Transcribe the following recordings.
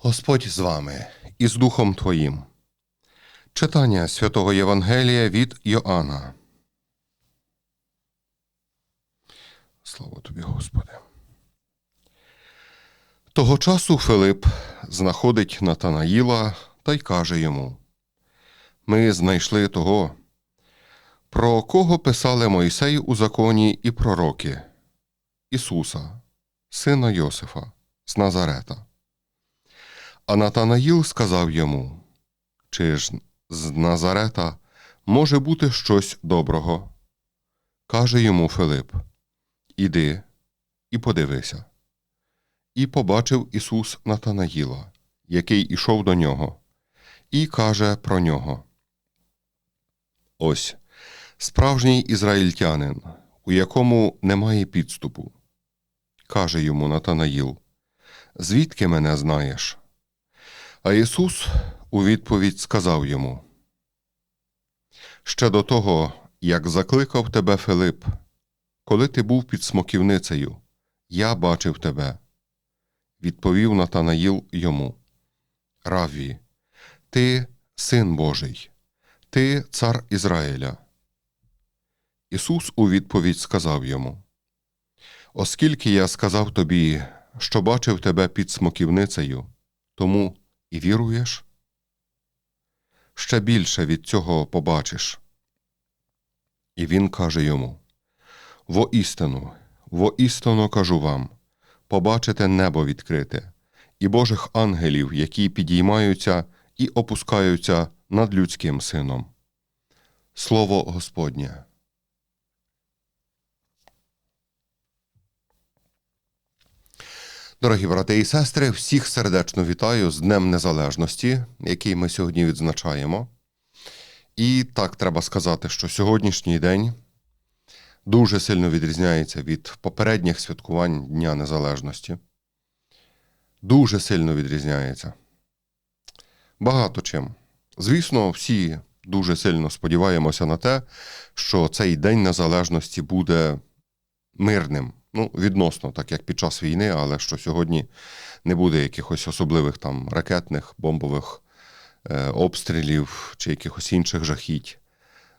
Господь з вами і з Духом Твоїм. Читання святого Євангелія від Йоанна. Слава тобі, Господи. Того часу Филип знаходить Натанаїла та й каже йому: Ми знайшли того, про кого писали Мойсей у законі і пророки Ісуса, сина Йосифа з Назарета. А Натанаїл сказав йому: Чи ж з Назарета може бути щось доброго? Каже йому Филип: Іди і подивися. І побачив Ісус Натанаїла, який ішов до нього, і каже про нього: Ось справжній ізраїльтянин, у якому немає підступу. Каже йому Натанаїл: Звідки мене знаєш? А Ісус у відповідь сказав йому: Ще до того, як закликав тебе Филип, коли ти був під смоківницею, я бачив тебе. Відповів Натанаїл йому: Равві, ти син Божий, ти цар Ізраїля. Ісус у відповідь сказав йому: Оскільки я сказав тобі, що бачив тебе під смоківницею, тому і віруєш? Ще більше від цього побачиш. І він каже йому: Воістину, воістину кажу вам побачите небо відкрите, і Божих ангелів, які підіймаються і опускаються над людським сином. Слово Господнє. Дорогі брати і сестри, всіх сердечно вітаю з Днем Незалежності, який ми сьогодні відзначаємо. І так треба сказати, що сьогоднішній день дуже сильно відрізняється від попередніх святкувань Дня Незалежності. Дуже сильно відрізняється. Багато чим. Звісно, всі дуже сильно сподіваємося на те, що цей День Незалежності буде мирним. Ну, відносно, так як під час війни, але що сьогодні не буде якихось особливих там ракетних, бомбових е, обстрілів чи якихось інших жахіть.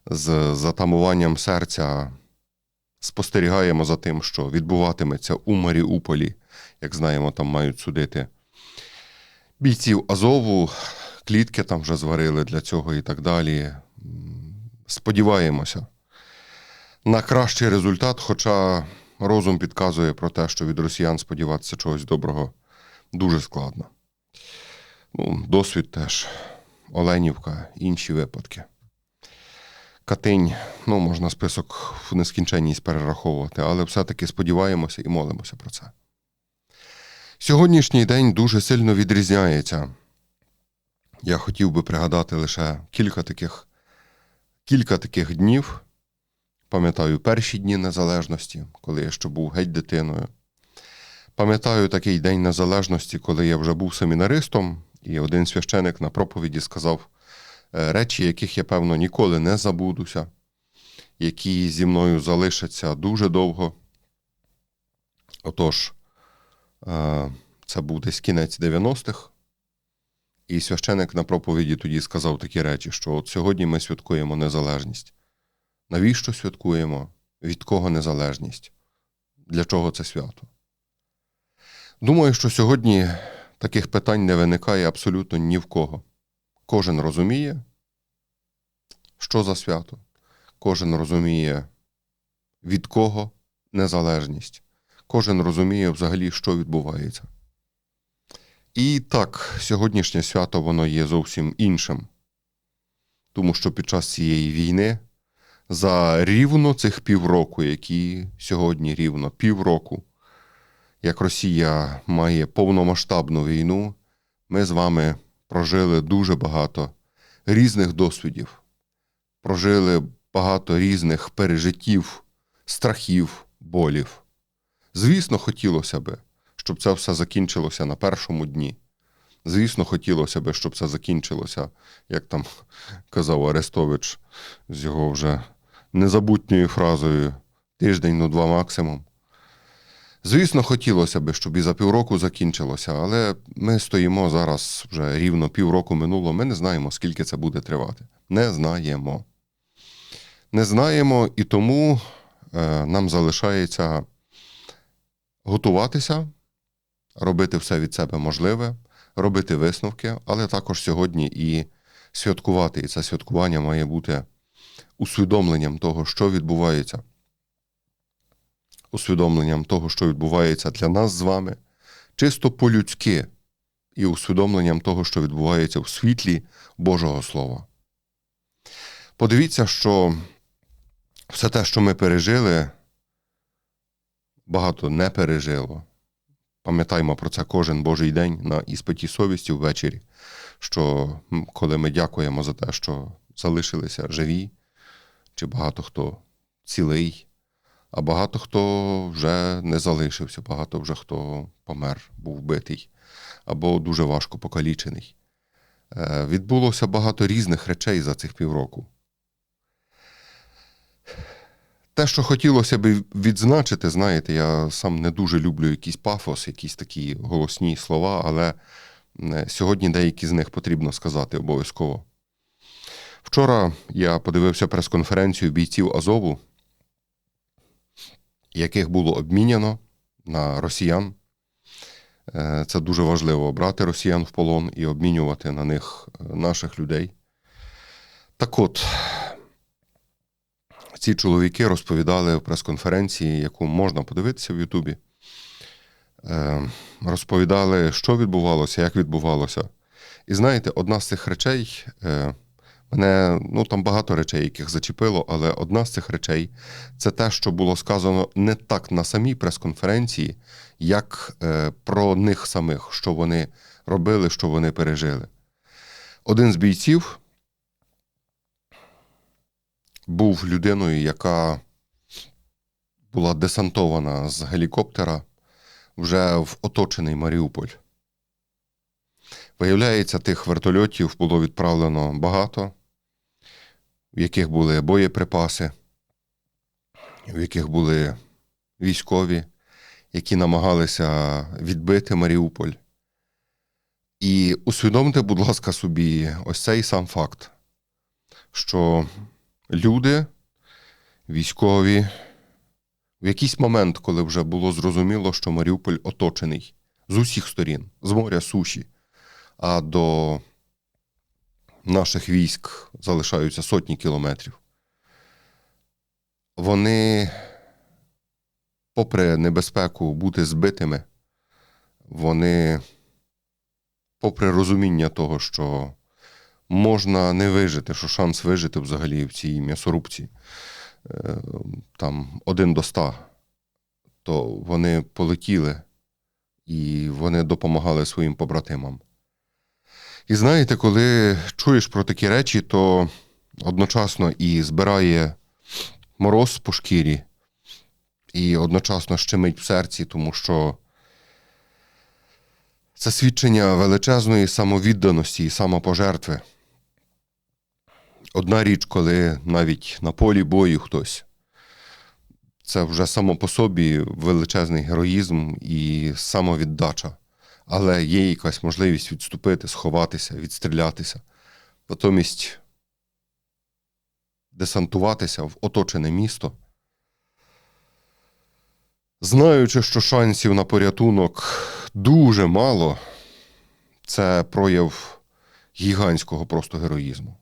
З затамуванням серця спостерігаємо за тим, що відбуватиметься у Маріуполі, як знаємо, там мають судити бійців Азову, клітки там вже зварили для цього і так далі. Сподіваємося на кращий результат, хоча розум підказує про те, що від росіян сподіватися чогось доброго дуже складно. Ну, Досвід теж, Оленівка, інші випадки. Катинь, ну, можна список в нескінченність перераховувати, але все-таки сподіваємося і молимося про це. Сьогоднішній день дуже сильно відрізняється. Я хотів би пригадати лише кілька таких, кілька таких днів. Пам'ятаю перші дні незалежності, коли я ще був геть дитиною. Пам'ятаю такий день незалежності, коли я вже був семінаристом, і один священик на проповіді сказав е, речі, яких я, певно, ніколи не забудуся, які зі мною залишаться дуже довго. Отож, е, це був десь кінець 90-х. І священик на проповіді тоді сказав такі речі, що от сьогодні ми святкуємо незалежність. Навіщо святкуємо? Від кого незалежність? Для чого це свято? Думаю, що сьогодні таких питань не виникає абсолютно ні в кого. Кожен розуміє, що за свято, кожен розуміє, від кого незалежність, кожен розуміє взагалі, що відбувається. І так, сьогоднішнє свято воно є зовсім іншим, тому що під час цієї війни за рівно цих півроку, які сьогодні рівно півроку, як Росія має повномасштабну війну, ми з вами прожили дуже багато різних досвідів, прожили багато різних пережиттів, страхів, болів. Звісно, хотілося би, щоб це все закінчилося на першому дні. Звісно, хотілося б, щоб це закінчилося, як там казав Арестович з його вже незабутньою фразою тиждень, ну два максимум. Звісно, хотілося б, щоб і за півроку закінчилося, але ми стоїмо зараз вже рівно півроку минуло. Ми не знаємо, скільки це буде тривати. Не знаємо. Не знаємо, і тому е, нам залишається готуватися, робити все від себе можливе, робити висновки, але також сьогодні і святкувати. І це святкування має бути усвідомленням того, що відбувається усвідомленням того, що відбувається для нас з вами, чисто по-людськи, і усвідомленням того, що відбувається в світлі Божого Слова. Подивіться, що все те, що ми пережили, багато не пережило. Пам'ятаємо про це кожен Божий день на іспиті совісті ввечері, що коли ми дякуємо за те, що залишилися живі, чи багато хто цілий, а багато хто вже не залишився, багато вже хто помер, був вбитий або дуже важко покалічений. Е, Відбулося багато різних речей за цих півроку. Те, що хотілося б відзначити, знаєте, я сам не дуже люблю якийсь пафос, якісь такі голосні слова, але сьогодні деякі з них потрібно сказати обов'язково. Вчора я подивився прес-конференцію бійців Азову, яких було обміняно на росіян. Е, Це дуже важливо брати росіян в полон і обмінювати на них е, наших людей. Так от, ці чоловіки розповідали в прес-конференції, яку можна подивитися в Ютубі. Е, Розповідали, що відбувалося, як відбувалося. І знаєте, одна з цих речей, мене ну там багато речей, яких зачепило, але одна з цих речей це те, що було сказано не так на самій прес-конференції, як е, про них самих, що вони робили, що вони пережили. Один з бійців був людиною, яка була десантована з гелікоптера вже в оточений Маріуполь. Виявляється, тих вертольотів було відправлено багато, в яких були боєприпаси, в яких були військові, які намагалися відбити Маріуполь. І усвідомте, будь ласка, собі ось цей сам факт, що люди, військові, в якийсь момент, коли вже було зрозуміло, що Маріуполь оточений з усіх сторін, з моря суші, а до наших військ залишаються сотні кілометрів. Вони, попри небезпеку бути збитими, вони, попри розуміння того, що можна не вижити, що шанс вижити взагалі в цій м'ясорубці е, там один до ста, то вони полетіли і вони допомагали своїм побратимам. І знаєте, коли чуєш про такі речі, то одночасно і збирає мороз по шкірі, і одночасно щемить в серці, тому що це свідчення величезної самовідданості і самопожертви. Одна річ, коли навіть на полі бою хтось, це вже само по собі величезний героїзм і самовіддача але є якась можливість відступити, сховатися, відстрілятися, натомість десантуватися в оточене місто, знаючи, що шансів на порятунок дуже мало, це прояв гігантського просто героїзму.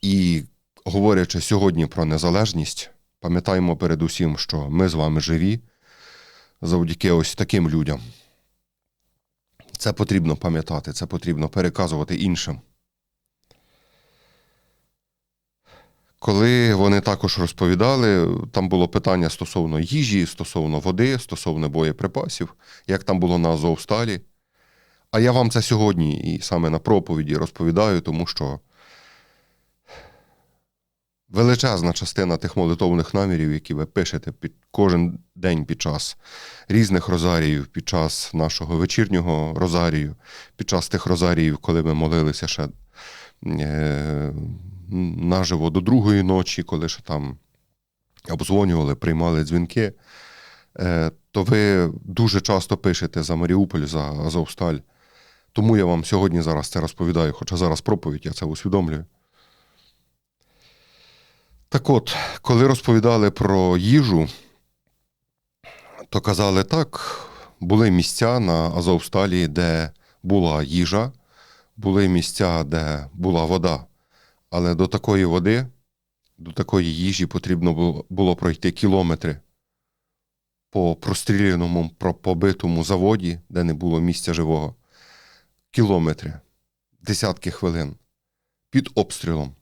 І говорячи сьогодні про незалежність, пам'ятаємо передусім, що ми з вами живі завдяки ось таким людям. Це потрібно пам'ятати, це потрібно переказувати іншим. Коли вони також розповідали, там було питання стосовно їжі, стосовно води, стосовно боєприпасів, як там було на Азовсталі. А я вам це сьогодні і саме на проповіді розповідаю, тому що величезна частина тих молитовних намірів, які ви пишете під кожен день під час різних розаріїв, під час нашого вечірнього розарію, під час тих розаріїв, коли ми молилися ще е, наживо до другої ночі, коли ще там обдзвонювали, приймали дзвінки. е, то ви дуже часто пишете за Маріуполь, за Азовсталь. Тому я вам сьогодні зараз це розповідаю, хоча зараз проповідь, я це усвідомлюю. Так от, коли розповідали про їжу, то казали так, були місця на Азовсталі, де була їжа, були місця, де була вода. Але до такої води, до такої їжі потрібно було- пройти кілометри по простріляному, побитому заводі, де не було місця живого. Кілометри, десятки хвилин під обстрілом.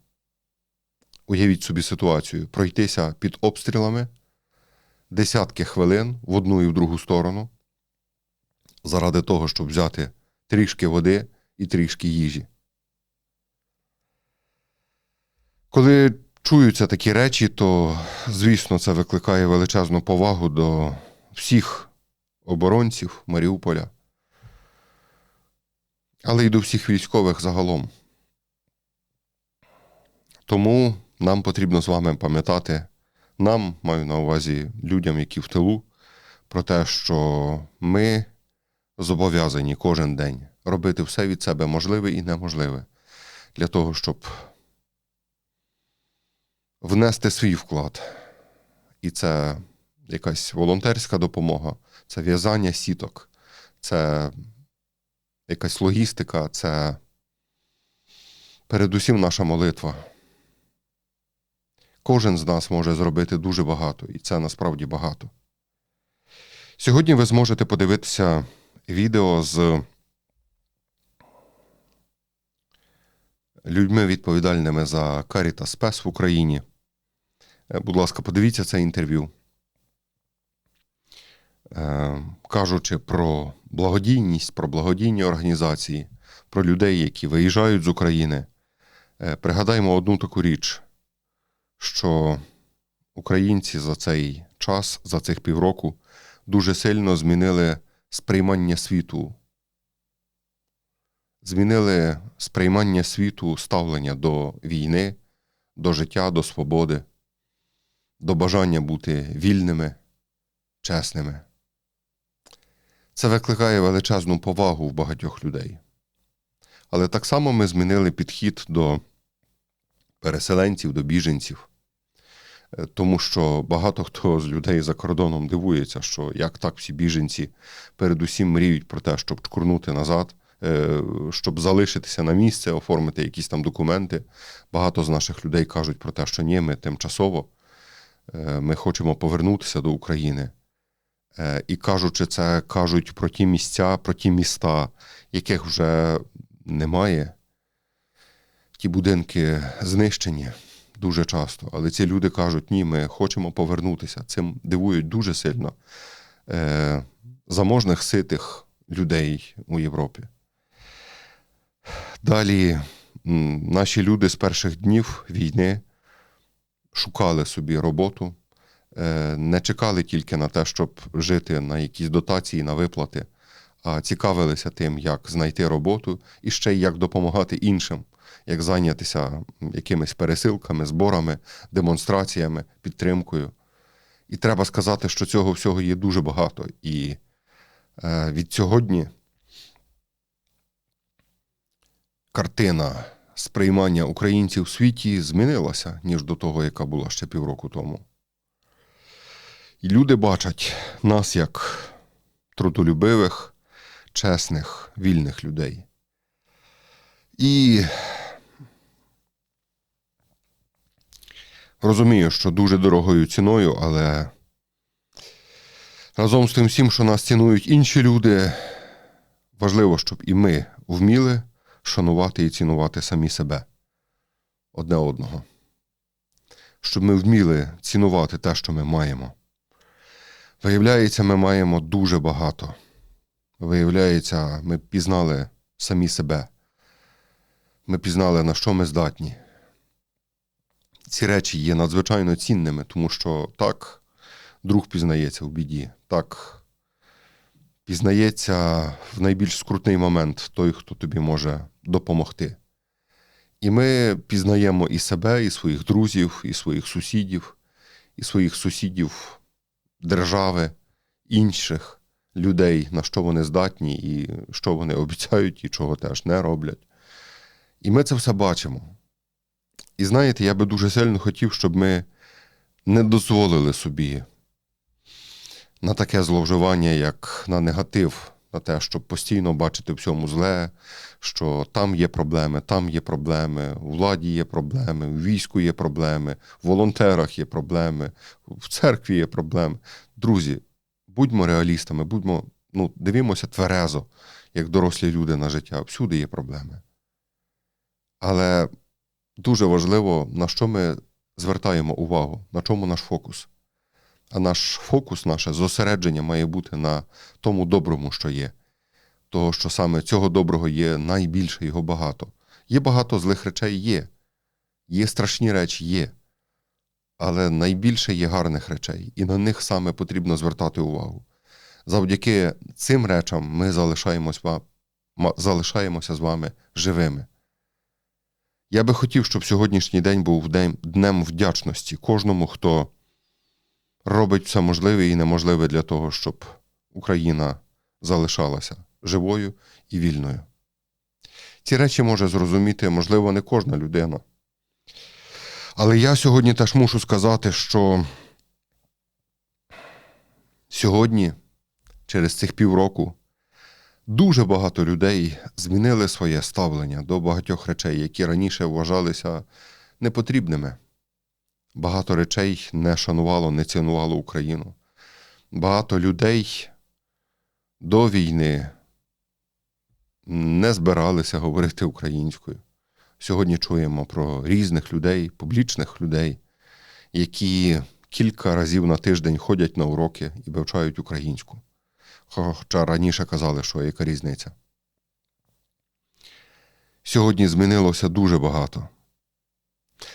Уявіть собі ситуацію: пройтися під обстрілами десятки хвилин в одну і в другу сторону, заради того, щоб взяти трішки води і трішки їжі. Коли чуються такі речі, то, звісно, це викликає величезну повагу до всіх оборонців Маріуполя, але й до всіх військових загалом. Тому нам потрібно з вами пам'ятати, нам, маю на увазі людям, які в тилу, про те, що ми зобов'язані кожен день робити все від себе можливе і неможливе для того, щоб внести свій вклад. І це якась волонтерська допомога, це в'язання сіток, це якась логістика, це передусім наша молитва. Кожен з нас може зробити дуже багато, і це насправді багато. Сьогодні ви зможете подивитися відео з людьми, відповідальними за Caritas Спес в Україні. Е, Будь ласка, подивіться це інтерв'ю. Е, Кажучи про благодійність, про благодійні організації, про людей, які виїжджають з України, е, пригадаймо одну таку річ, що українці за цей час, за цих півроку, дуже сильно змінили сприймання світу. Змінили сприймання світу ставлення до війни, до життя, до свободи, до бажання бути вільними, чесними. Це викликає величезну повагу в багатьох людей. Але так само ми змінили підхід до переселенців, до біженців. Е, Тому що багато хто з людей за кордоном дивується, що як так всі біженці передусім мріють про те, щоб чкурнути назад, е, щоб залишитися на місце, оформити якісь там документи. Багато з наших людей кажуть про те, що ні, ми тимчасово е, ми хочемо повернутися до України. І кажучи це, кажуть про ті місця, про ті міста, яких вже немає. Ті будинки знищені дуже часто. Але ці люди кажуть, ні, ми хочемо повернутися. Цим дивують дуже сильно е, заможних ситих людей у Європі. Далі наші люди з перших днів війни шукали собі роботу, е, не чекали тільки на те, щоб жити на якісь дотації, на виплати, а цікавилися тим, як знайти роботу і ще й як допомагати іншим, як зайнятися якимись пересилками, зборами, демонстраціями, підтримкою. І треба сказати, що цього всього є дуже багато. І е, від сьогодні картина сприймання українців в світі змінилася, ніж до того, яка була ще півроку тому. І люди бачать нас як трудолюбивих, чесних, вільних людей. І розумію, що дуже дорогою ціною, але разом з тим всім, що нас цінують інші люди, важливо, щоб і ми вміли шанувати і цінувати самі себе одне одного. Щоб ми вміли цінувати те, що ми маємо. Виявляється, ми маємо дуже багато. Виявляється, ми пізнали самі себе. Ми пізнали, на що ми здатні. Ці речі є надзвичайно цінними, тому що так, друг пізнається в біді, так пізнається в найбільш скрутний момент той, хто тобі може допомогти. І ми пізнаємо і себе, і своїх друзів, і своїх сусідів, і своїх сусідів держави, інших людей, на що вони здатні, і що вони обіцяють, і чого теж не роблять. І ми це все бачимо. І знаєте, я би дуже сильно хотів, щоб ми не дозволили собі на таке зловживання, як на негатив, на те, щоб постійно бачити в всьому зле, що там є проблеми, там є проблеми, у владі є проблеми, у війську є проблеми, в волонтерах є проблеми, в церкві є проблеми. Друзі, будьмо реалістами, будьмо, ну, дивімося тверезо, як дорослі люди на життя. Всюди є проблеми. Але дуже важливо, на що ми звертаємо увагу, на чому наш фокус. А наш фокус, наше зосередження має бути на тому доброму, що є. Того, що саме цього доброго є найбільше, його багато. Є багато злих речей є. Є страшні речі, є. Але найбільше є гарних речей, і на них саме потрібно звертати увагу. Завдяки цим речам ми залишаємося, залишаємося з вами живими. Я би хотів, щоб сьогоднішній день був днем вдячності кожному, хто робить все можливе і неможливе для того, щоб Україна залишалася живою і вільною. Ці речі може зрозуміти, можливо, не кожна людина. Але я сьогодні теж мушу сказати, що сьогодні, через цих півроку, дуже багато людей змінили своє ставлення до багатьох речей, які раніше вважалися непотрібними. Багато речей не шанувало, не цінувало Україну. Багато людей до війни не збиралися говорити українською. Сьогодні чуємо про різних людей, публічних людей, які кілька разів на тиждень ходять на уроки і вивчають українську. Хоча раніше казали, що яка різниця. Сьогодні змінилося дуже багато.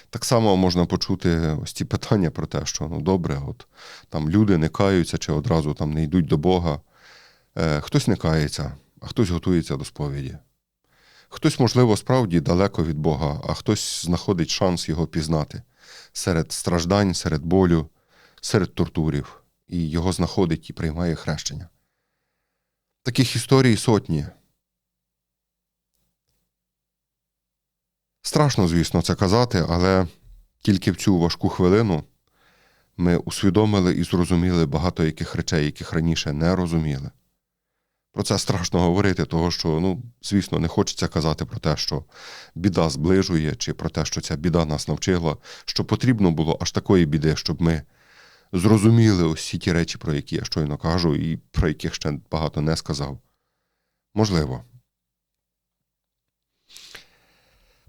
Так само можна почути ось ці питання про те, що ну добре, от там люди не каються чи одразу там не йдуть до Бога. Е, Хтось не кається, а хтось готується до сповіді. Хтось, можливо, справді далеко від Бога, а хтось знаходить шанс його пізнати серед страждань, серед болю, серед тортурів, і його знаходить і приймає хрещення. Таких історій сотні. Страшно, звісно, це казати, але тільки в цю важку хвилину ми усвідомили і зрозуміли багато яких речей, яких раніше не розуміли. Про це страшно говорити, того що, ну, звісно, не хочеться казати про те, що біда зближує, чи про те, що ця біда нас навчила, що потрібно було аж такої біди, щоб ми зрозуміли усі ті речі, про які я щойно кажу, і про яких ще багато не сказав. Можливо.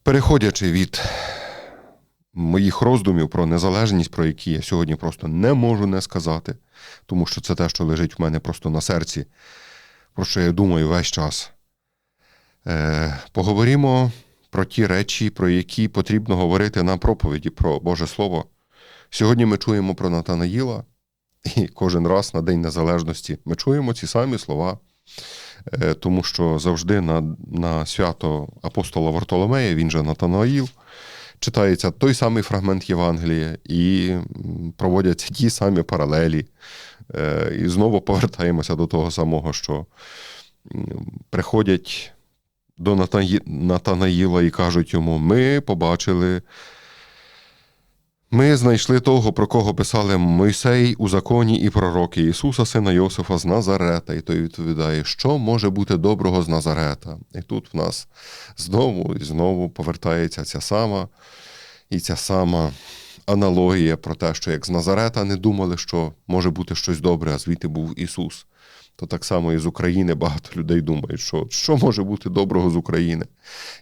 Переходячи від моїх роздумів про незалежність, про які я сьогодні просто не можу не сказати, тому що це те, що лежить в мене просто на серці, про що я думаю весь час. Е, Поговоримо про ті речі, про які потрібно говорити на проповіді про Боже Слово. Сьогодні ми чуємо про Натанаїла, і кожен раз на День Незалежності ми чуємо ці самі слова. Е, тому що завжди на на свято апостола Вартоломея, він же Натанаїл, читається той самий фрагмент Євангелія і проводяться ті самі паралелі. Е, і знову повертаємося до того самого, що приходять до Натанаїла і кажуть йому: ми побачили ми знайшли того, про кого писали Мойсей у законі і пророки Ісуса, сина Йосифа з Назарета. І той відповідає, що може бути доброго з Назарета. І тут в нас знову і знову повертається ця сама і ця сама аналогія про те, що як з Назарета не думали, що може бути щось добре, а звідти був Ісус то так само і з України багато людей думають, що що може бути доброго з України.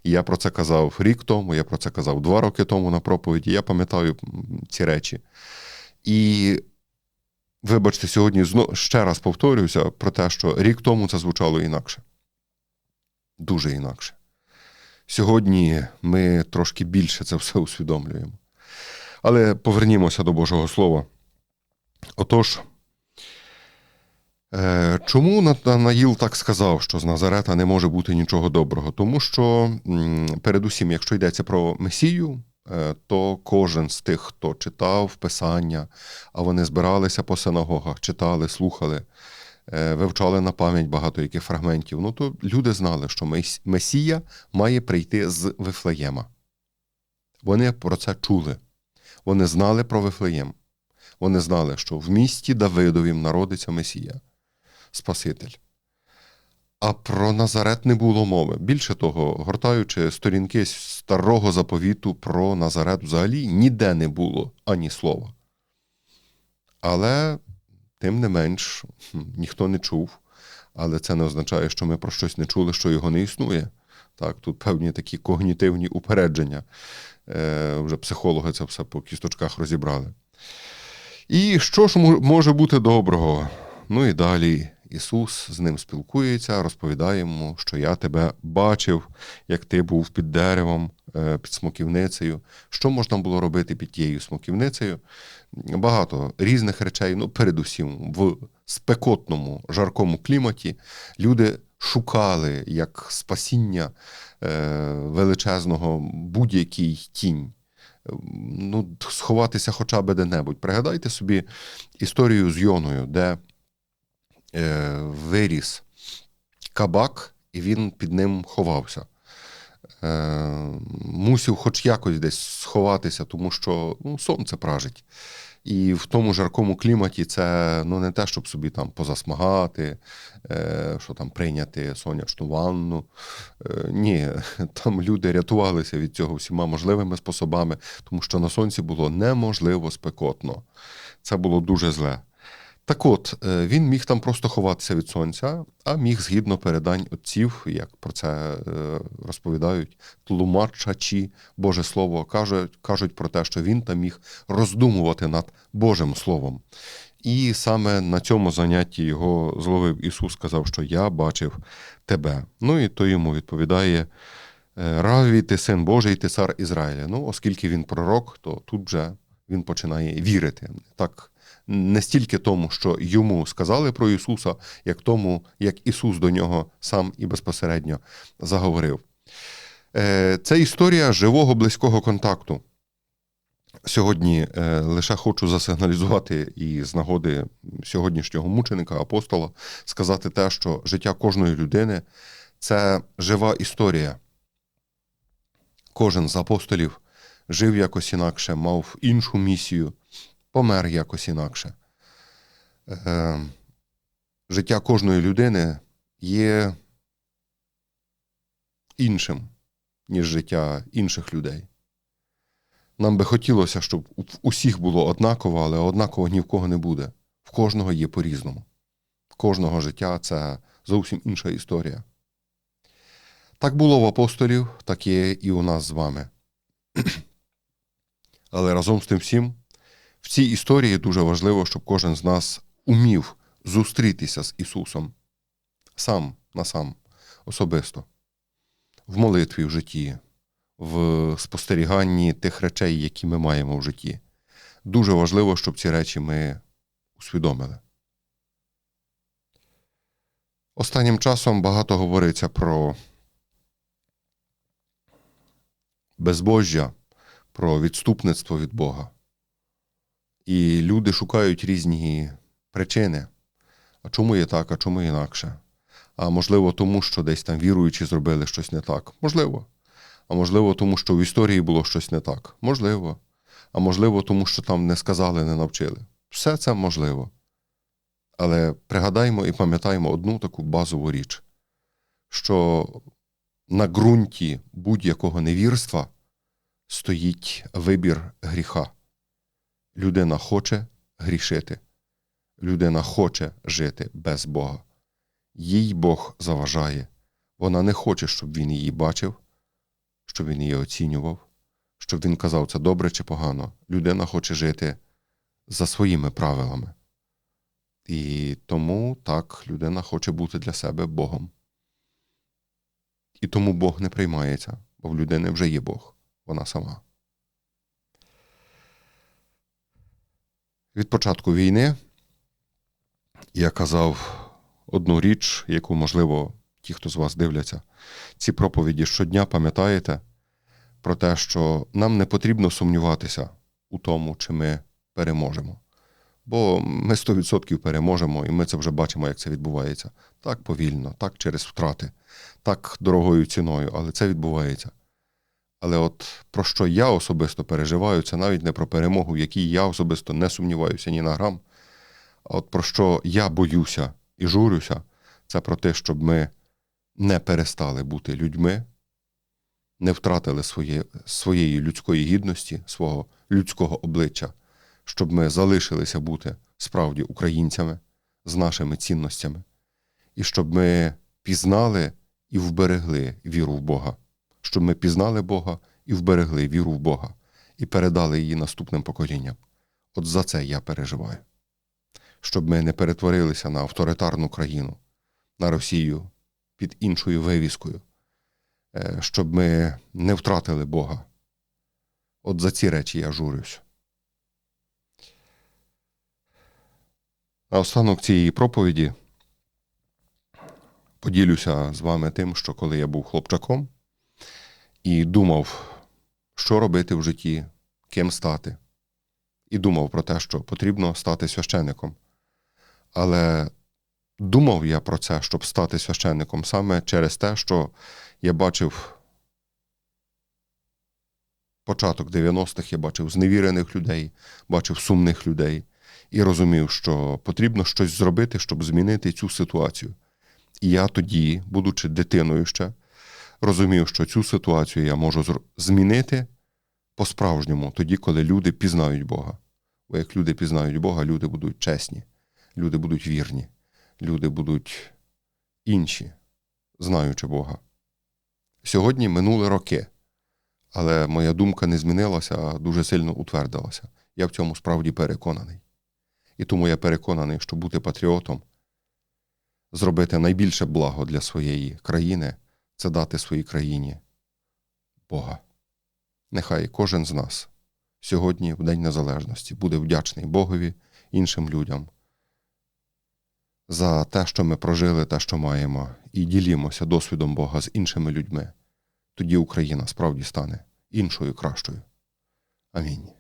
І я про це казав рік тому, я про це казав два роки тому на проповіді. Я пам'ятаю ці речі. І вибачте, сьогодні знов, ще раз повторююся про те, що рік тому це звучало інакше. Дуже інакше. Сьогодні ми трошки більше це все усвідомлюємо. Але повернімося до Божого Слова. Отож. Е, чому Натанаїл так сказав, що з Назарета не може бути нічого доброго? Тому що, передусім, якщо йдеться про Месію, е, то кожен з тих, хто читав Писання, а вони збиралися по синагогах, читали, слухали, е, вивчали на пам'ять багато яких фрагментів. Ну то люди знали, що Месія має прийти з Вифлеєма. Вони про це чули. Вони знали про Вифлеєм. Вони знали, що в місті Давидовім народиться Месія, Спаситель. А про Назарет не було мови. Більше того, гортаючи сторінки старого заповіту про Назарет взагалі ніде не було ані слова. Але, тим не менш, ніхто не чув. Але це не означає, що ми про щось не чули, що його не існує. Так, тут певні такі когнітивні упередження. Е, вже психологи це все по кісточках розібрали. І що ж може бути доброго? Ну і далі Ісус з ним спілкується, розповідає йому, що я тебе бачив, як ти був під деревом, е, під смоківницею. Що можна було робити під тією смоківницею? Багато різних речей. Ну, передусім, в спекотному, жаркому кліматі люди шукали як спасіння е, величезного будь-який тінь ну, сховатися хоча б де-небудь. Пригадайте собі історію з Йоною, де е, виріс кабак, і він під ним ховався. Е, мусив хоч якось десь сховатися, тому що ну, сонце пражить. І в тому жаркому кліматі це ну, не те, щоб собі там позасмагати, е, що там прийняти сонячну ванну. Е, ні, там люди рятувалися від цього всіма можливими способами, тому що на сонці було неможливо спекотно. Це було дуже зле. Так от, е, він міг там просто ховатися від сонця, а міг згідно передань отців, як про це е, розповідають, тлумачачі Боже Слово, кажуть, кажуть про те, що він там міг роздумувати над Божим Словом. І саме на цьому занятті його зловив Ісус, сказав, що я бачив тебе. Ну і то йому відповідає. «Е, Раві, ти син Божий, ти цар Ізраїля. Ну, оскільки він пророк, то тут же він починає вірити. Так не стільки тому, що йому сказали про Ісуса, як тому, як Ісус до нього сам і безпосередньо заговорив. Е, Це історія живого близького контакту. Сьогодні е, лише хочу засигналізувати і з нагоди сьогоднішнього мученика, апостола, сказати те, що життя кожної людини це жива історія. Кожен з апостолів жив якось інакше, мав іншу місію, помер якось інакше. Е, життя кожної людини є іншим, ніж життя інших людей. Нам би хотілося, щоб у усіх було однаково, але однаково ні в кого не буде. В кожного є по-різному. Кожного життя це зовсім інша історія. Так було в апостолів, так є і у нас з вами. Але разом з тим всім, в цій історії дуже важливо, щоб кожен з нас умів зустрітися з Ісусом сам на сам, особисто, в молитві в житті, в спостеріганні тих речей, які ми маємо в житті. Дуже важливо, щоб ці речі ми усвідомили. Останнім часом багато говориться про безбожжя, про відступництво від Бога. І люди шукають різні причини. А чому є так, а чому інакше? А можливо, тому, що десь там віруючі зробили щось не так. Можливо. А можливо, тому що в історії було щось не так. Можливо. А можливо, тому що там не сказали, не навчили. Все це можливо. Але пригадаймо і пам'ятаємо одну таку базову річ, що на ґрунті будь-якого невірства стоїть вибір гріха. Людина хоче грішити. Людина хоче жити без Бога. Їй Бог заважає. Вона не хоче, щоб він її бачив, щоб він її оцінював, щоб він казав, це добре чи погано. Людина хоче жити за своїми правилами. І тому так людина хоче бути для себе Богом. І тому Бог не приймається, бо в людини вже є Бог, вона сама. Від початку війни я казав одну річ, яку, можливо, ті, хто з вас дивляться, ці проповіді щодня пам'ятаєте, про те, що нам не потрібно сумніватися у тому, чи ми переможемо. Бо ми 100% переможемо, і ми це вже бачимо, як це відбувається. Так повільно, так через втрати, так дорогою ціною, але це відбувається. Але от про що я особисто переживаю, це навіть не про перемогу, в якій я особисто не сумніваюся ні на грам. А от про що я боюся і журюся, це про те, щоб ми не перестали бути людьми, не втратили своє, своєї людської гідності, свого людського обличчя, щоб ми залишилися бути справді українцями з нашими цінностями, і щоб ми пізнали і вберегли віру в Бога, щоб ми пізнали Бога і вберегли віру в Бога, і передали її наступним поколінням. От за це я переживаю. Щоб ми не перетворилися на авторитарну країну, на Росію під іншою вивіскою, е, щоб ми не втратили Бога. От за ці речі я журюсь. На останок цієї проповіді поділюся з вами тим, що коли я був хлопчаком і думав, що робити в житті, ким стати, і думав про те, що потрібно стати священником. Але думав я про це, щоб стати священником, саме через те, що я бачив початок 90-х, я бачив зневірених людей, бачив сумних людей і розумів, що потрібно щось зробити, щоб змінити цю ситуацію. І я тоді, будучи дитиною ще, розумів, що цю ситуацію я можу змінити по-справжньому, тоді, коли люди пізнають Бога. Бо як люди пізнають Бога, люди будуть чесні, люди будуть вірні, люди будуть інші, знаючи Бога. Сьогодні минули роки, але моя думка не змінилася, а дуже сильно утвердилася. Я в цьому справді переконаний. І тому я переконаний, що бути патріотом, зробити найбільше благо для своєї країни це дати своїй країні Бога. Нехай кожен з нас сьогодні, в День Незалежності, буде вдячний Богові, іншим людям за те, що ми прожили, те, що маємо, і ділімося досвідом Бога з іншими людьми. Тоді Україна справді стане іншою кращою. Амінь.